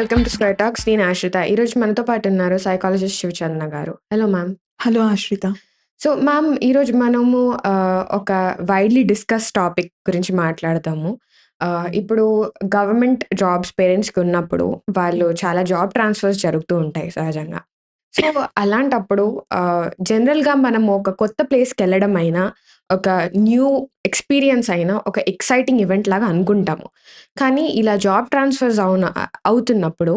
Welcome to square talks. నేను ఆశ్రిత. ఈరోజు మనతో పాటు ఉన్నారు సైకాలజిస్ట్ శివచంద్ర గారు. Hello ma'am hello Ashrita. So ma'am ఈరోజు మనము ఆ, ఒక వైడ్లీ డిస్కస్ టాపిక్ గురించి మాట్లాడతాము. ఇప్పుడు గవర్నమెంట్ జాబ్స్ పేరెంట్స్కి ఉన్నప్పుడు వాళ్ళు చాలా జాబ్ ట్రాన్స్ఫర్స్ జరుగుతూ ఉంటాయి సహజంగా. సో అలాంటప్పుడు జనరల్గా మనం ఒక కొత్త ప్లేస్కి వెళ్ళడం అయినా ఒక న్యూ ఎక్స్పీరియన్స్ అయినా ఒక ఎక్సైటింగ్ ఈవెంట్ లాగా అనుకుంటాము. కానీ ఇలా జాబ్ ట్రాన్స్ఫర్స్ అవున అవుతున్నప్పుడు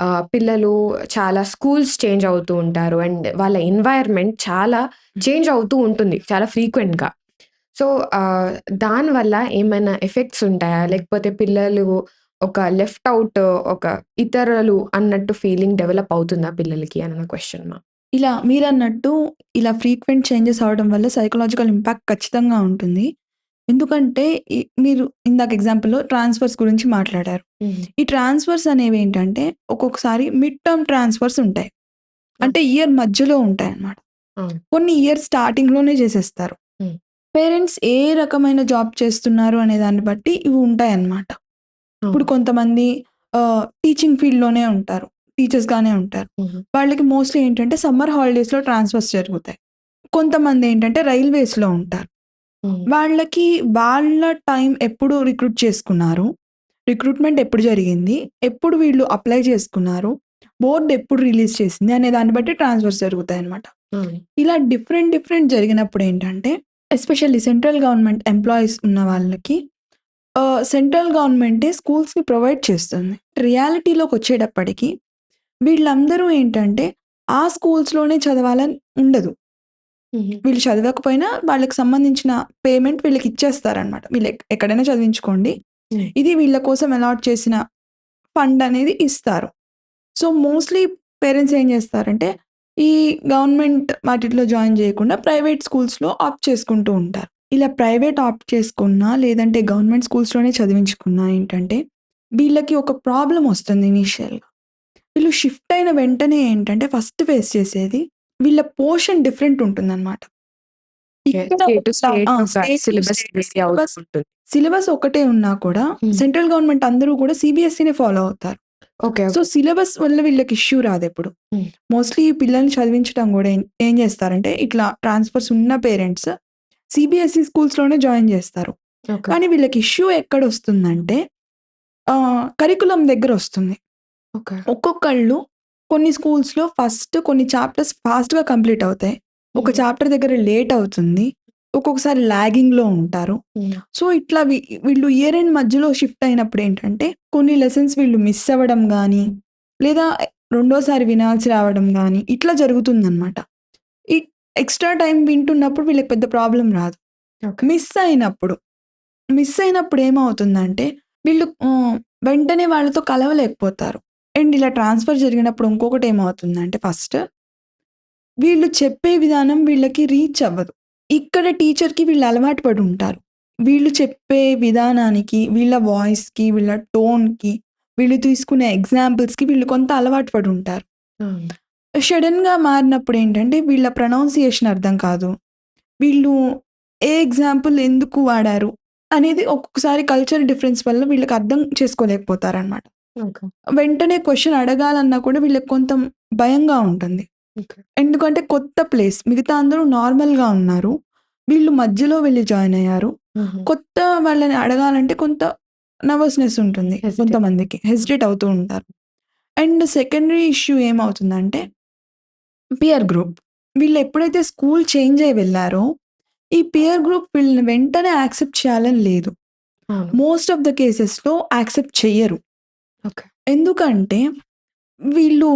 ఆ, పిల్లలు చాలా స్కూల్స్ చేంజ్ అవుతూ ఉంటారు. అండ్ వాళ్ళ ఎన్వైర్న్మెంట్ చాలా చేంజ్ అవుతూ ఉంటుంది చాలా ఫ్రీక్వెంట్గా. సో దానివల్ల ఏమైనా ఎఫెక్ట్స్ ఉంటాయా? లేకపోతే పిల్లలు ఒక లెఫ్ట్ అవుట్ ఒక ఇతరులు అన్నట్టు ఫీలింగ్ డెవలప్ అవుతుందా పిల్లలకి అన్న క్వశ్చన్ మా ఇలా మీరన్నట్టు ఇలా ఫ్రీక్వెంట్ చేంజెస్ అవడం వల్ల సైకలాజికల్ ఇంపాక్ట్ ఖచ్చితంగా ఉంటుంది. ఎందుకంటే మీరు ఇందాక ఎగ్జాంపుల్లో ట్రాన్స్ఫర్స్ గురించి మాట్లాడారు. ఈ ట్రాన్స్ఫర్స్ అనేవి ఏంటంటే ఒక్కొక్కసారి మిడ్ టర్మ్ ట్రాన్స్ఫర్స్ ఉంటాయి అంటే ఇయర్ మధ్యలో ఉంటాయి అన్నమాట. కొన్ని ఇయర్ స్టార్టింగ్లోనే చేసేస్తారు. పేరెంట్స్ ఏ రకమైన జాబ్ చేస్తున్నారు అనే దాన్ని బట్టి ఇవి ఉంటాయి అన్నమాట ఇప్పుడు కొంతమంది టీచింగ్ ఫీల్డ్లోనే ఉంటారు. టీచర్స్ గానే ఉంటారు. వాళ్ళకి మోస్ట్లీ ఏంటంటే సమ్మర్ హాలిడేస్లో ట్రాన్స్ఫర్స్ జరుగుతాయి. కొంతమంది ఏంటంటే రైల్వేస్లో ఉంటారు. వాళ్ళకి వాళ్ళ టైం ఎప్పుడు రిక్రూట్ చేసుకున్నారు? రిక్రూట్మెంట్ ఎప్పుడు జరిగింది? ఎప్పుడు వీళ్ళు అప్లై చేసుకున్నారు? బోర్డు ఎప్పుడు రిలీజ్ చేసింది? అనే దాన్ని బట్టి ట్రాన్స్ఫర్స్ జరుగుతాయి అనమాట ఇలా డిఫరెంట్ డిఫరెంట్ జరిగినప్పుడు ఏంటంటే ఎస్పెషల్లీ సెంట్రల్ గవర్నమెంట్ ఎంప్లాయీస్ ఉన్న వాళ్ళకి సెంట్రల్ గవర్నమెంటే స్కూల్స్కి ప్రొవైడ్ చేస్తుంది. రియాలిటీలోకి వచ్చేటప్పటికి వీళ్ళందరూ ఏంటంటే ఆ స్కూల్స్లోనే చదవాలని ఉండదు. వీళ్ళు చదవకపోయినా వాళ్ళకి సంబంధించిన పేమెంట్ వీళ్ళకి ఇచ్చేస్తారనమాట వీళ్ళు ఎక్- ఎక్కడైనా చదివించుకోండి. ఇది వీళ్ళ కోసం అలాట్ చేసిన ఫండ్ అనేది ఇస్తారు. సో మోస్ట్లీ పేరెంట్స్ ఏం చేస్తారంటే ఈ గవర్నమెంట్ వాటిలో జాయిన్ చేయకుండా ప్రైవేట్ స్కూల్స్లో ఆప్ట్ చేసుకుంటూ ఉంటారు. ఇలా ప్రైవేట్ ఆప్ట్ చేసుకున్నా లేదంటే గవర్నమెంట్ స్కూల్స్లోనే చదివించుకున్నా ఏంటంటే వీళ్ళకి ఒక ప్రాబ్లం వస్తుంది ఇనీషియల్గా. వీళ్ళు షిఫ్ట్ అయిన వెంటనే ఏంటంటే ఫస్ట్ ఫేస్ చేసేది వీళ్ళ పోర్షన్ డిఫరెంట్ ఉంటుందన్నమాట. సిలబస్ ఒకటే ఉన్నా కూడా Hmm. సెంట్రల్ గవర్నమెంట్ అందరూ కూడా సిబిఎస్ఈనే ఫాలో అవుతారు. ఓకే సో సిలబస్ వల్ల వీళ్ళకి ఇష్యూ రాదు ఎప్పుడు. Hmm. మోస్ట్లీ పిల్లల్ని చదివించడం కూడా ఏం చేస్తారంటే ఇట్లా ట్రాన్స్ఫర్స్ ఉన్న పేరెంట్స్ సిబిఎస్ఈ స్కూల్స్లోనే జాయిన్ చేస్తారు. కానీ వీళ్ళకి ఇష్యూ ఎక్కడ వస్తుందంటే కరికులం దగ్గర వస్తుంది ఒక్కొక్కళ్ళు కొన్ని schools లో ఫస్ట్ కొన్ని చాప్టర్స్గా కంప్లీట్ అవుతాయి. ఒక చాప్టర్ దగ్గర లేట్ అవుతుంది. ఒక్కొక్కసారి lagging లో ఉంటారు సో ఇట్లా వీళ్ళు ఇయర్ ఎండ్ మధ్యలో షిఫ్ట్ అయినప్పుడు ఏంటంటే కొన్ని లెసన్స్ వీళ్ళు మిస్ అవ్వడం కానీ లేదా రెండోసారి వినాల్సి రావడం కానీ ఇట్లా జరుగుతుందన్నమాట. ఎక్స్ట్రా టైం వింటున్నప్పుడు వీళ్ళకి పెద్ద ప్రాబ్లం రాదు. మిస్ అయినప్పుడు మిస్ అయినప్పుడు ఏమవుతుందంటే వీళ్ళు వెంటనే వాళ్ళతో కలవలేకపోతారు. అండ్ ఇలా ట్రాన్స్ఫర్ జరిగినప్పుడు ఇంకొకటి ఏమవుతుందంటే ఫస్ట్ వీళ్ళు చెప్పే విధానం వీళ్ళకి రీచ్ అవ్వదు. ఇక్కడ టీచర్కి వీళ్ళు అలవాటు పడి ఉంటారు. వీళ్ళు చెప్పే విధానానికి వీళ్ళ వాయిస్కి వీళ్ళ టోన్కి వీళ్ళు తీసుకునే ఎగ్జాంపుల్స్కి వీళ్ళు కొంత అలవాటు పడి ఉంటారు. సడన్గా మారినప్పుడు ఏంటంటే వీళ్ళ ప్రొనౌన్సియేషన్ అర్థం కాదు. వీళ్ళు ఏ ఎగ్జాంపుల్ ఎందుకు వాడారు అనేది ఒక్కొక్కసారి కల్చర్ డిఫరెన్స్ వల్ల వీళ్ళకి అర్థం చేసుకోలేకపోతారు అనమాట ఓకే. వెంటనే క్వశ్చన్ అడగాలన్నా కూడా వీళ్ళకి కొంత భయంగా ఉంటుంది. ఎందుకంటే కొత్త ప్లేస్ మిగతా అందరూ నార్మల్గా ఉన్నారు. వీళ్ళు మధ్యలో వెళ్ళి జాయిన్ అయ్యారు. కొత్త వాళ్ళని అడగాలంటే కొంత నర్వస్నెస్ ఉంటుంది. కొంతమందికి హెసిటేట్ అవుతూ ఉంటారు. అండ్ సెకండరీ ఇష్యూ ఏమవుతుందంటే పియర్ గ్రూప్ వీళ్ళు ఎప్పుడైతే స్కూల్ చేంజ్ అయి వెళ్ళారో ఈ పియర్ గ్రూప్ వీళ్ళని వెంటనే యాక్సెప్ట్ చేయాలని లేదు. అవును. మోస్ట్ ఆఫ్ ద కేసెస్లో యాక్సెప్ట్ చెయ్యరు. ఓకే. ఎందుకంటే వీళ్ళు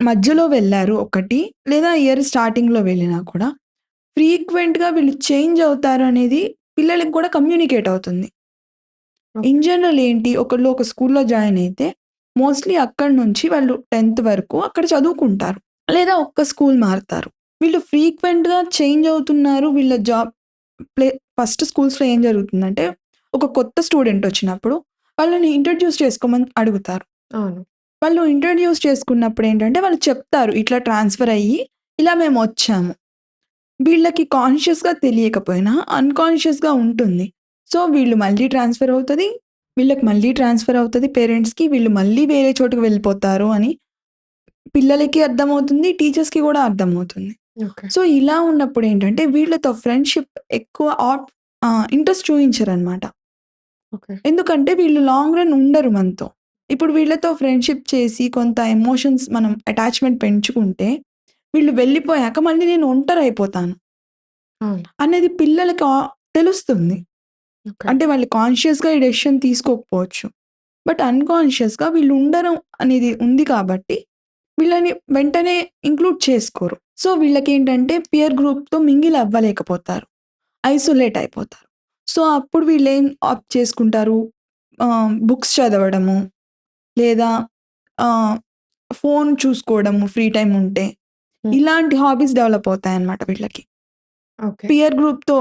మధ్యలో వెళ్ళారు ఒకటి లేదా ఇయర్ స్టార్టింగ్లో వెళ్ళినా కూడా ఫ్రీక్వెంట్గా వీళ్ళు చేంజ్ అవుతారు అనేది పిల్లలకి కూడా కమ్యూనికేట్ అవుతుంది. ఇన్ జనరల్ ఏంటి ఒకళ్ళు ఒక స్కూల్లో జాయిన్ అయితే మోస్ట్లీ అక్కడి నుంచి వాళ్ళు టెన్త్ వరకు అక్కడ చదువుకుంటారు. లేదా ఒక్క స్కూల్ మారుతారు. వీళ్ళు ఫ్రీక్వెంట్గా చేంజ్ అవుతున్నారు. వీళ్ళ జాబ్ ప్లే ఫస్ట్ స్కూల్స్లో ఏం జరుగుతుందంటే ఒక కొత్త స్టూడెంట్ వచ్చినప్పుడు వాళ్ళని ఇంట్రడ్యూస్ చేసుకోమని అడుగుతారు. అవును. వాళ్ళు ఇంట్రడ్యూస్ చేసుకున్నప్పుడు ఏంటంటే వాళ్ళు చెప్తారు ఇట్లా ట్రాన్స్ఫర్ అయ్యి ఇలా మేము వచ్చాము. వీళ్ళకి కాన్షియస్గా తెలియకపోయినా అన్కాన్షియస్గా ఉంటుంది. సో వీళ్ళు మళ్ళీ ట్రాన్స్ఫర్ అవుతుంది వీళ్ళకి మళ్ళీ ట్రాన్స్‌ఫర్ అవుతది పేరెంట్స్‌కి. వీళ్ళు మళ్ళీ వేరే చోటుకి వెళ్ళిపోతారు అని పిల్లలకి అర్థమవుతుంది. టీచర్స్‌కి గూడా అర్థమవుతుంది. ఓకే. సో, ఇలా ఉన్నప్పుడు ఏంటంటే వీళ్ళతో ఫ్రెండ్‌షిప్ ఎక్కువ ఆట్ ఆహ్, ఇంట్రెస్ట్ చూయించరనమాట. ఓకే. ఎందుకంటే వీళ్ళు లాంగ్ రన్ ఉండరు మనతో. ఇప్పుడు వీళ్ళతో ఫ్రెండ్‌షిప్ చేసి కొంత ఎమోషన్స్ మనం అటాచ్‌మెంట్ పెంచుకుంటే వీళ్ళు వెళ్ళిపోయాక మళ్ళీ నేను ఒంటరైపోతాను. అవును. అనేది పిల్లలకి ఆ తెలుస్తుంది. ఓకే. అంటే వాళ్ళు కాన్షియస్‌గా ఈ డెసిషన్ తీసుకోకపోవచ్చు. బట్ అన్‌కాన్షియస్‌గా వీళ్ళు ఉండరు అనేది ఉంది కాబట్టి వీళ్ళని వెంటనే ఇంక్లూడ్ చేసుకోరు. సో, వీళ్ళకేంటంటే పియర్ గ్రూప్‌తో మింగిల్ అవ్వలేకపోతారు. ఐసోలేట్ అయిపోతారు. సో, అప్పుడు వీళ్ళేం ఆప్ట్ చేసుకుంటారు బుక్స్ చదవడము లేదా ఫోన్ చూసుకోవడము ఫ్రీ టైమ్ ఉంటే. ఇలాంటి హాబీస్ డెవలప్ అవుతాయన్నమాట వీళ్ళకి. ఓకే. పియర్ గ్రూప్‌తో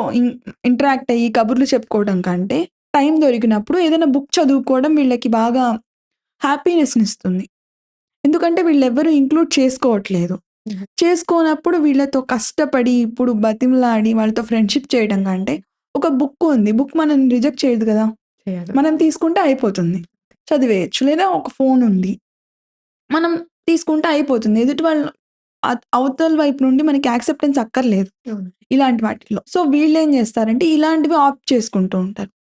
ఇంటరాక్ట్ అయ్యి కబుర్లు చెప్పుకోవడం కంటే టైం దొరికినప్పుడు ఏదైనా బుక్ చదువుకోవడం వీళ్ళకి బాగా హ్యాపీనెస్‌నిస్తుంది. ఎందుకంటే వీళ్ళెవ్వరు ఇంక్లూడ్ చేసుకోవట్లేదు. చేసుకోనప్పుడు వీళ్ళతో కష్టపడి ఇప్పుడు బతిమలాడి వాళ్ళతో ఫ్రెండ్‌షిప్ చేయడం కంటే ఒక బుక్ ఉంది. బుక్ మనల్ని రిజెక్ట్ చేయదు! చేయదు. మనం తీసుకుంటే అయిపోతుంది. చదివేయొచ్చు. లేదా ఒక ఫోన్ ఉంది. మనం తీసుకుంటే అయిపోతుంది. ఎదుటి వాళ్ళు అవతల వైపు నుండి మనకి యాక్సెప్టెన్స్ అక్కర్లేదు. ఇలాంటి వాటిల్లో. సో, వీళ్ళేం చేస్తారంటే ఇలాంటివి ఆప్ట్ చేసుకుంటూ ఉంటారు.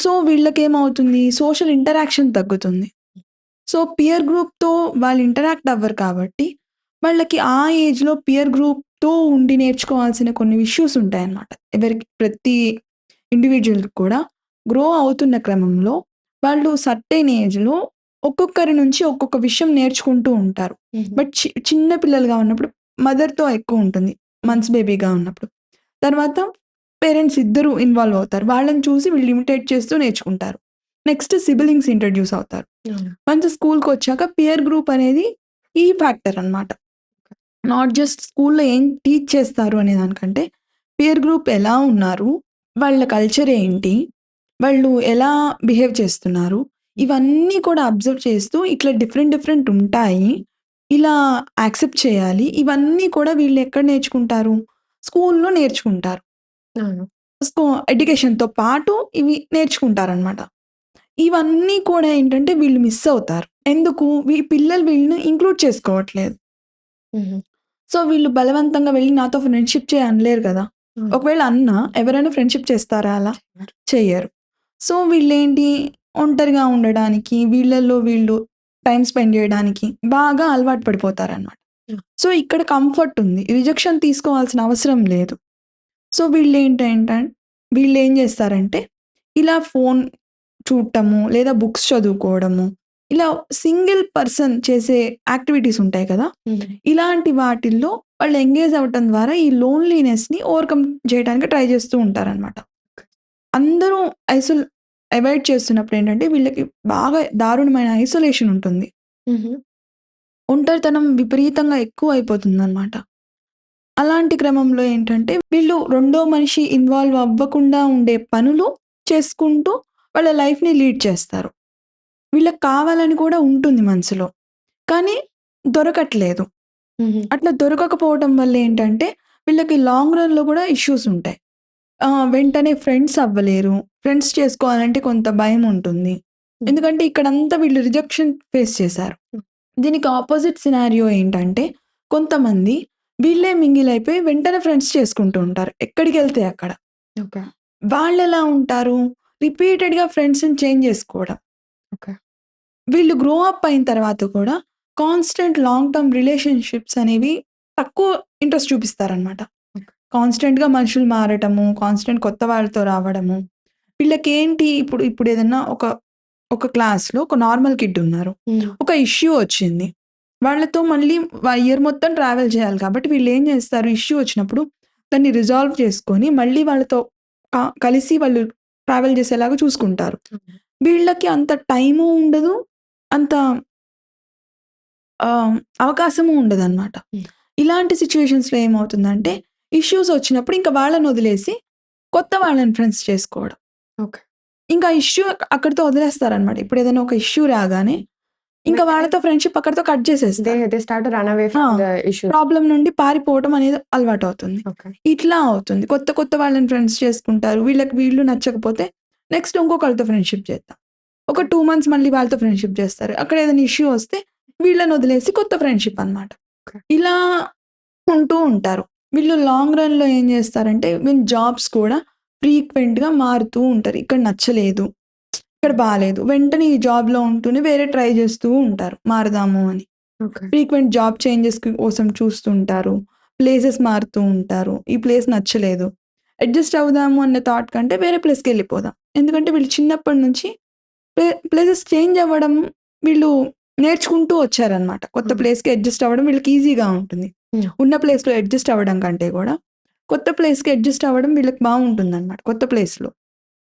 సో, వీళ్ళకేమవుతుంది సోషల్ ఇంటరాక్షన్ తగ్గుతుంది. సో, పియర్ గ్రూప్‌తో వాళ్ళు ఇంటరాక్ట్ అవ్వరు కాబట్టి వాళ్ళకి ఆ ఏజ్‌లో పియర్ గ్రూప్‌తో ఉండి నేర్చుకోవాల్సిన కొన్ని ఇష్యూస్ ఉంటాయన్నమాట. ఎవరికి ప్రతి ఇండివిడ్యువల్‌కి కూడా గ్రో అవుతున్న క్రమంలో వాళ్ళు సర్టెన్ ఏజ్‌లో ఒక్కొక్కరి నుంచి ఒక్కొక్క విషయం నేర్చుకుంటూ ఉంటారు. హుహు. బట్ చి చిన్న పిల్లలుగా ఉన్నప్పుడు మదర్‌తో ఎక్కువ ఉంటుంది. మంత్స్ బేబీగా ఉన్నప్పుడు. తర్వాత పేరెంట్స్ ఇద్దరు ఇన్వాల్వ్ అవుతారు. వాళ్ళని చూసి వీళ్ళు ఇమిటేట్ చేస్తూ నేర్చుకుంటారు. నెక్స్ట్ సిబ్లింగ్స్ ఇంట్రొడ్యూస్ అవుతారు. అవును. వన్స్ స్కూల్‌కొచ్చాక పియర్ గ్రూప్ అనేది ఈ ఫ్యాక్టర్ అన్నమాట. నాట్ జస్ట్ స్కూల్‌లో ఏం టీచ్ చేస్తారు అనే దానికంటే పియర్ గ్రూప్ ఎలా ఉన్నారు? వాళ్ళ కల్చర్ ఏంటి? వాళ్ళు ఎలా బిహేవ్ చేస్తున్నారు? ఇవన్నీ కూడా అబ్జర్వ్ చేస్తూ ఇట్లా డిఫరెంట్ డిఫరెంట్ ఉంటాయి. ఇలా యాక్సెప్ట్ చేయాలి. ఇవన్నీ కూడా వీళ్ళు ఎక్కడ నేర్చుకుంటారు? స్కూల్‌లో నేర్చుకుంటారు. ఎడ్యుకేషన్‌తో పాటు ఇవి నేర్చుకుంటారనమాట. ఇవన్నీ కూడా ఏంటంటే వీళ్ళు మిస్ అవుతారు. ఎందుకు? వీ పిల్లలు వీళ్ళని ఇంక్లూడ్ చేసుకోవట్లేదు. సో, వీళ్ళు బలవంతంగా వెళ్ళి నాతో ఫ్రెండ్‌షిప్ చేయి అనలేరు కదా! ఒకవేళ అన్నా ఎవరైనా ఫ్రెండ్‌షిప్ చేస్తారా అలా? చేయరు. సో, వీళ్ళేంటి ఒంటరిగా ఉండడానికి, వీళ్ళలో వీళ్ళు టైమ్ స్పెండ్ చేయడానికి బాగా అలవాటు పడిపోతారనమాట. సో, ఇక్కడ కంఫర్ట్ ఉంది. రిజెక్షన్ తీసుకోవాల్సిన అవసరం లేదు. సో, వీళ్ళేంటంటే వీళ్ళేం చేస్తారంటే ఇలా ఫోన్ చూడటము, లేదా బుక్స్ చదువుకోవడము, ఇలా సింగిల్ పర్సన్ చేసే యాక్టివిటీస్ ఉంటాయి కదా! ఇలాంటి వాటిల్లో వాళ్ళు ఎంగేజ్ అవ్వటం ద్వారా ఈ లోన్‌లీనెస్‌ని ఓవర్‌కమ్ చేయడానికి ట్రై చేస్తూ ఉంటారనమాట. అందరూ ఐసోల్ అవాయిడ్ చేస్తున్నప్పుడు ఏంటంటే వీళ్ళకి బాగా దారుణమైన ఐసోలేషన్ ఉంటుంది. ఒంటరితనం విపరీతంగా ఎక్కువైపోతుందనమాట. అలాంటి క్రమంలో ఏంటంటే వీళ్ళు రెండో మనిషి ఇన్వాల్వ్ అవ్వకుండా ఉండే పనులు చేసుకుంటూ వాళ్ళ లైఫ్‌ని లీడ్ చేస్తారు. వీళ్ళకి కావాలని కూడా ఉంటుంది మనసులో. కానీ దొరకట్లేదు. అట్లా దొరకకపోవటం వల్ల ఏంటంటే వీళ్ళకి లాంగ్ రన్‌లో కూడా ఇష్యూస్ ఉంటాయి. వెంటనే ఫ్రెండ్స్ అవ్వలేరు. ఫ్రెండ్స్ చేసుకోవాలంటే కొంత భయం ఉంటుంది. ఎందుకంటే ఇక్కడంతా వీళ్ళు రిజెక్షన్ ఫేస్ చేశారు. దీనికి అపోజిట్ సినారియో ఏంటంటే కొంతమంది వీళ్ళే మింగిల్ అయిపోయి వెంటనే ఫ్రెండ్స్ చేసుకుంటూ ఉంటారు. ఎక్కడికెళ్తే అక్కడ. ఓకే. వాళ్ళెలా ఉంటారు? రిపీటెడ్‌గా ఫ్రెండ్స్‌ని చేంజ్ చేసుకోవడం. ఓకే. వీళ్ళు గ్రో అప్ అయిన తర్వాత కూడా కాన్స్టెంట్ లాంగ్ టర్మ్ రిలేషన్‌షిప్స్ అనేవి తక్కువ ఇంట్రెస్ట్ చూపిస్తారనమాట. కాన్స్టెంట్‌గా మనుషులు మారటము, కాన్స్టెంట్ కొత్త వాళ్ళతో రావడము. వీళ్ళకేంటి ఇప్పుడు ఇప్పుడు ఏదన్నా ఒక ఒక క్లాస్‌లో ఒక నార్మల్ కిడ్ ఉన్నారు. ఒక ఇష్యూ వచ్చింది. వాళ్ళతో మళ్ళీ ఇయర్ మొత్తం ట్రావెల్ చేయాలి కాబట్టి వీళ్ళేం చేస్తారు ఇష్యూ వచ్చినప్పుడు దాన్ని రిజాల్వ్ చేసుకొని మళ్ళీ వాళ్ళతో కలిసి వాళ్ళు ట్రావెల్ చేసేలాగా చూసుకుంటారు. వీళ్ళకి అంత టైము ఉండదు. అంత అవకాశము ఉండదనమాట. హ్మ్. ఇలాంటి సిట్యుయేషన్స్‌లో ఏమవుతుందంటే ఇష్యూస్ వచ్చినప్పుడు ఇంక వాళ్ళని వదిలేసి కొత్త వాళ్ళని ఫ్రెండ్స్ చేసుకోవడం. ఓకే. ఇంకా ఇష్యూ అక్కడితో వదిలేస్తారనమాట. ఇప్పుడు ఏదైనా ఒక ఇష్యూ రాగానే ఇంకా వాళ్ళతో ఫ్రెండ్‌షిప్ అక్కడితో cut. They start to run away the issues. Problem నుండి పారిపోవటం అనేది అలవాటవుతుంది. ఓకే. ఇట్లా అవుతుంది. కొత్త కొత్త వాళ్ళని ఫ్రెండ్స్ చేసుకుంటారు. వీళ్ళకి వీళ్ళు నచ్చకపోతే నెక్స్ట్ ఇంకొకళ్ళతో ఫ్రెండ్‌షిప్ చేద్దాం. ఒక 2 మంత్స్ మళ్ళీ వాళ్ళతో ఫ్రెండ్‌షిప్ చేస్తారు. అక్కడ ఏదైనా ఇష్యూ వస్తే వీళ్ళని వదిలేసి కొత్త ఫ్రెండ్‌షిప్ అనమాట. ఇలా ఉంటూ ఉంటారు. వీళ్ళు లాంగ్ రన్‌లో ఏం చేస్తారంటే ఈవెన్ జాబ్స్ కూడా ఫ్రీక్వెంట్‌గా మారుతూ ఉంటారు. ఇక్కడ నచ్చలేదు. ఇక్కడ బాలేదు. వెంటనే ఈ జాబ్‌లో ఉంటూనే వేరే ట్రై చేస్తూ ఉంటారు. మారదాము అని. ఫ్రీక్వెంట్ జాబ్ చేంజెస్ కోసం చూస్తూ ఉంటారు. ప్లేసెస్ మారుతూ ఉంటారు. ఈ ప్లేస్ నచ్చలేదు. అడ్జస్ట్ అవుదాము అన్న థాట్ కంటే వేరే ప్లేస్‌కెళ్ళిపోదాం. ఎందుకంటే వీళ్ళు చిన్నప్పటి నుంచి ప్లే ప్లేసెస్ చేంజ్ అవ్వడం వీళ్ళు నేర్చుకుంటూ వచ్చారనమాట. కొత్త. ప్లేస్‌కి అడ్జస్ట్ అవ్వడం వీళ్ళకి ఈజీగా ఉంటుంది. హ్మ్. ఉన్న ప్లేస్‌లో అడ్జస్ట్ అవ్వడం కంటే కూడా కొత్త ప్లేస్‌కి అడ్జస్ట్ అవ్వడం వీళ్ళకి బావుంటుందనమాట కొత్త ప్లేస్‌లో.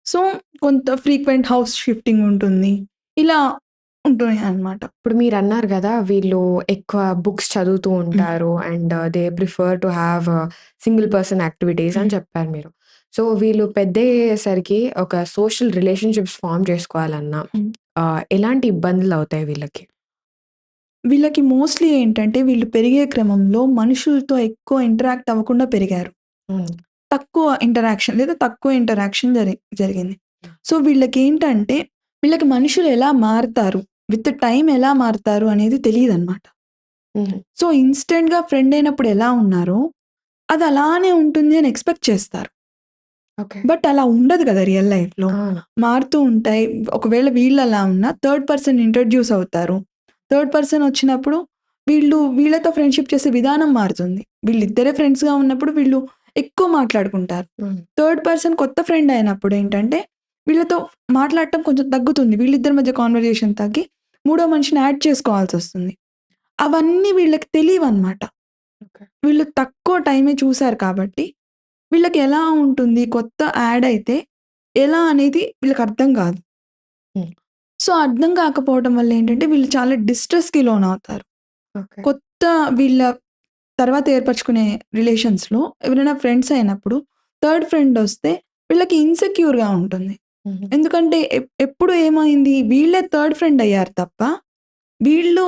సో, కొంత ఫ్రీక్వెంట్ హౌస్ షిఫ్టింగ్ ఉంటుంది. ఇలా ఉంటున్నాయి అనమాట. ఇప్పుడు మీరన్నారు గదా! వీళ్ళు ఎక్కువ బుక్స్ చదువుతూ. ఉంటారు. And they prefer to have single person activities అని. చెప్పారు మీరు. సో, వీళ్ళు పెద్దయ్యేసరికి ఒక సోషల్ రిలేషన్‌షిప్స్ ఫార్మ్ చేసుకోవాలన్నా ఎలాంటి ఇబ్బందులవుతాయి వీళ్ళకి? వీళ్ళకి మోస్ట్‌లీ ఏంటంటే వీళ్ళు పెరిగే క్రమంలో మనుషులతో ఎక్కువ ఇంటరాక్ట్ అవ్వకుండా పెరిగారు. తక్కువ ఇంటరాక్షన్ లేదా తక్కువ ఇంటరాక్షన్ జరి జరిగింది. సో, వీళ్ళకేంటంటే వీళ్ళకి మనుషులు ఎలా మారతారు, విత్ టైమ్ ఎలా మారతారు అనేది తెలీదనమాట. హుహు. సో, ఇన్‌స్టంట్‌గా ఫ్రెండ్ అయినప్పుడు ఎలా ఉన్నారో అది అలానే ఉంటుంది అని ఎక్స్‌పెక్ట్ చేస్తారు. బట్ అలా ఉండదు కదా! రియల్ లైఫ్‌లో. అవును. మారుతూ ఉంటాయి. ఒకవేళ వీళ్ళు అలా ఉన్నా థర్డ్ పర్సన్ ఇంట్రొడ్యూస్ అవుతారు. థర్డ్ పర్సన్ వచ్చినప్పుడు వీళ్ళు వీళ్ళతో ఫ్రెండ్‌షిప్ చేసే విధానం మారుతుంది. వీళ్ళిద్దరే ఫ్రెండ్స్‌గా ఉన్నప్పుడు వీళ్ళు ఎక్కువ మాట్లాడుకుంటారు. థర్డ్ పర్సన్ కొత్త ఫ్రెండ్ అయినప్పుడు ఏంటంటే వీళ్ళతో మాట్లాడటం కొంచెం తగ్గుతుంది. వీళ్ళిద్దరి మధ్య కాన్వర్జేషన్ తగ్గి మూడో మనిషిని యాడ్ చేసుకోవాల్సొస్తుంది. అవన్నీ వీళ్ళకి తెలీవనమాట. ఓకే. వీళ్ళు తక్కువ టైమే చూసారు కాబట్టి వీళ్ళకి ఎలా ఉంటుంది కొత్త యాడ్ అయితే ఎలా అనేది వీళ్ళకి అర్థం కాదు. సో, అర్థం కాకపోవడం వల్ల ఏంటంటే వీళ్ళు చాలా డిస్ట్రెస్‌కి లోనవుతారు. ఓకే. కొత్త వీళ్ళ తర్వాత ఏర్పరచుకునే రిలేషన్స్‌లో ఎవరైనా ఫ్రెండ్స్ అయినప్పుడు థర్డ్ ఫ్రెండ్ వస్తే వీళ్ళకి ఇన్‌సెక్యూర్‌గా ఉంటుంది. ఎందుకంటే ఎప్ ఎప్పుడు ఏమైంది వీళ్ళే థర్డ్ ఫ్రెండ్ అయ్యారు తప్ప వీళ్ళు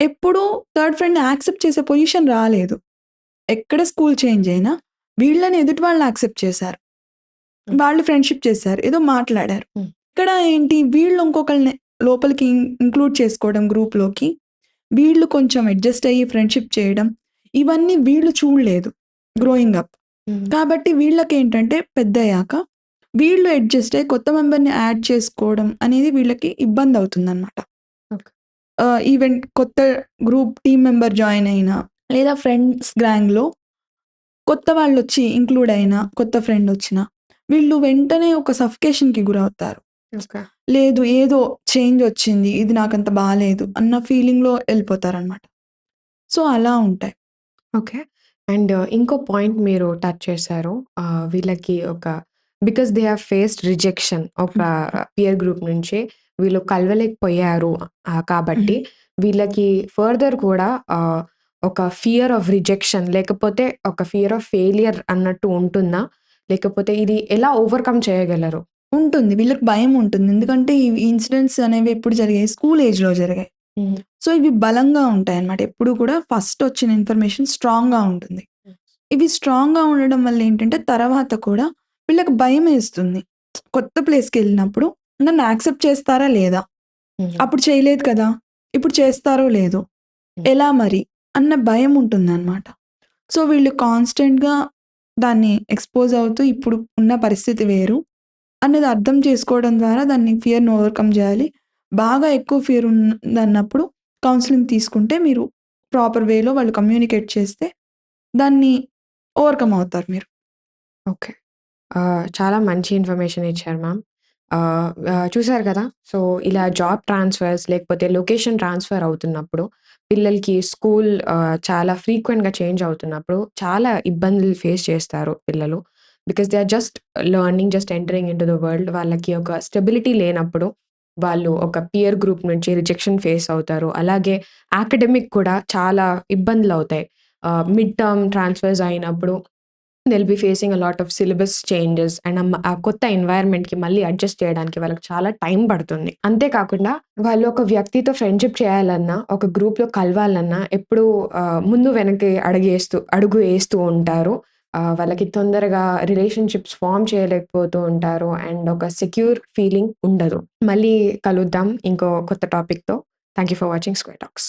ఎప్పుడూ థర్డ్ ఫ్రెండ్‌ని యాక్సెప్ట్ చేసే పొజిషన్ రాలేదు. ఎక్కడ స్కూల్ చేంజ్ అయినా వీళ్ళని ఎదుటి వాళ్ళు యాక్సెప్ట్ చేశారు. వాళ్ళు ఫ్రెండ్‌షిప్ చేశారు. ఏదో మాట్లాడారు. ఇక్కడ ఏంటి వీళ్ళు ఇంకొకళ్ళని లోపలికి ఇంక్లూడ్ చేసుకోవడం గ్రూప్‌లోకి. వీళ్ళు కొంచెం అడ్జస్ట్ అయ్యి ఫ్రెండ్‌షిప్ చేయడం. ఇవన్నీ వీళ్ళు చూడలేదు గ్రోయింగ్ అప్. హ్మ్. కాబట్టి వీళ్ళకేంటంటే పెద్దయ్యాక వీళ్ళు అడ్జస్ట్ అయ్యి కొత్త మెంబర్‌ని యాడ్ చేసుకోవడం అనేది వీళ్ళకి ఇబ్బందవుతుందనమాట. ఓకే. ఆహ్, ఈవెన్ కొత్త గ్రూప్ టీమ్ మెంబర్ జాయిన్ అయినా లేదా ఫ్రెండ్స్ గ్యాంగ్‌లో కొత్త వాళ్ళొచ్చి ఇంక్లూడ్ అయినా కొత్త ఫ్రెండ్ వచ్చినా వీళ్ళు వెంటనే ఒక సఫికేషన్‌కి గురవుతారు. లేదు ఏదో చేంజ్ వచ్చింది. ఇది నాకంత బాలేదు అన్న ఫీలింగ్‌లో ఎళ్ళిపోతారనమాట. సో, అలా ఉంటాయి. ఓకే. అండ్ ఇంకో పాయింట్ మీరు టచ్ చేశారు. ఆహ్, వీళ్ళకి ఒక because they have faced rejection ఒక హ్మ్. పియర్ గ్రూప్ నుంచి వీళ్ళు కలవలేకపోయారు ఆహ్, కాబట్టి హ్మ్. వీళ్ళకి ఫర్దర్ కూడా ఆహ్, ఒక ఫియర్ ఆఫ్ రిజెక్షన్ లేకపోతే ఒక ఫియర్ ఆఫ్ ఫెయిల్యూర్ అన్నట్టు ఉంటుందా? లేకపోతే ఇది ఎలా ఓవర్‌కమ్ చేయగలరు? ఉంటుంది. వీళ్ళకి భయం ఉంటుంది. ఎందుకంటే ఈ ఇన్సిడెంట్స్ అనేవి ఎప్పుడు జరిగాయి? స్కూల్ ఏజ్‌లో జరిగాయి. హ్మ్. సో, ఇవి బలంగా ఉంటాయన్నమాట. ఎప్పుడు కూడా ఫస్ట్ వచ్చిన ఇన్ఫర్మేషన్ స్ట్రాంగ్‌గా ఉంటుంది. ఇవి స్ట్రాంగ్‌గా ఉండడం వల్ల ఏంటంటే తర్వాత కూడా వీళ్ళకి భయమేస్తుంది. కొత్త ప్లేస్‌కెళ్ళినప్పుడు నన్ను యాక్సెప్ట్ చేస్తారా లేదా? అప్పుడు చేయలేదు కదా! ఇప్పుడు చేస్తారో లేదో? హ్మ్. ఎలా మరి? అన్న భయం ఉంటుందన్నమాట. సో, వీళ్ళు కాన్స్టెంట్‌గా దాన్ని ఎక్స్‌పోజ్ అవుతూ ఇప్పుడు ఉన్న పరిస్థితి వేరు అనేది అర్థం చేసుకోవడం ద్వారా దాన్ని ఫియర్‌ని ఓవర్‌కమ్ చేయాలి. బాగా ఎక్కువ ఫియర్ ఉందన్నప్పుడు కౌన్సిలింగ్ తీసుకుంటే మీరు ప్రాపర్ వేలో వాళ్ళు కమ్యూనికేట్ చేస్తే దాన్ని ఓవర్‌కమ్ అవుతారు మీరు. ఓకే. ఆహ్, చాలా మంచి ఇన్ఫర్మేషన్ ఇచ్చారు మ్యామ్. ఆహ్, ఆహ్, చూసారు కదా! సో, ఇలా జాబ్ ట్రాన్స్‌ఫర్స్ లేకపోతే లొకేషన్ ట్రాన్స్‌ఫర్ అవుతున్నప్పుడు పిల్లలకి స్కూల్ ఆహ్, చాలా ఫ్రీక్వెంట్‌గా చేంజ్ అవుతున్నప్పుడు చాలా ఇబ్బందులు ఫేస్ చేస్తారు పిల్లలు. Because they are just learning, just entering into the world. వాళ్ళకి ఒక స్టెబిలిటీ లేనప్పుడు వాళ్ళు ఒక పియర్ గ్రూప్ నుంచి రిజెక్షన్ ఫేస్ అవుతారు. అలాగే అకాడమిక్ కూడా చాలా ఇబ్బందులు అవుతాయి మిడ్ టర్మ్ ట్రాన్స్‌ఫర్స్ అయినప్పుడు they'll be facing a lot of syllabus changes and ఆ కొత్త ఎన్వైర్న్‌మెంట్‌కి మళ్ళీ అడ్జస్ట్ చేయడానికి వాళ్ళకి చాలా టైం పడుతుంది. అంతే కాకుండా వాళ్ళు ఒక వ్యక్తితో ఫ్రెండ్‌షిప్ చేయాలన్నా, ఒక గ్రూప్‌లో కలవాలన్నా ఎప్పుడూ ముందు వెనక్కి అడుగేస్తూ అడుగు వేస్తూ ఉంటారు. వాళ్ళకి తొందరగా రిలేషన్‌షిప్స్ ఫార్మ్ చేయలేకపోతూ ఉంటారు. అండ్ ఒక సెక్యూర్ ఫీలింగ్ ఉండదు. మళ్ళీ కలుద్దాం ఇంకో కొత్త టాపిక్‌తో. Thank you for watching Square Talks.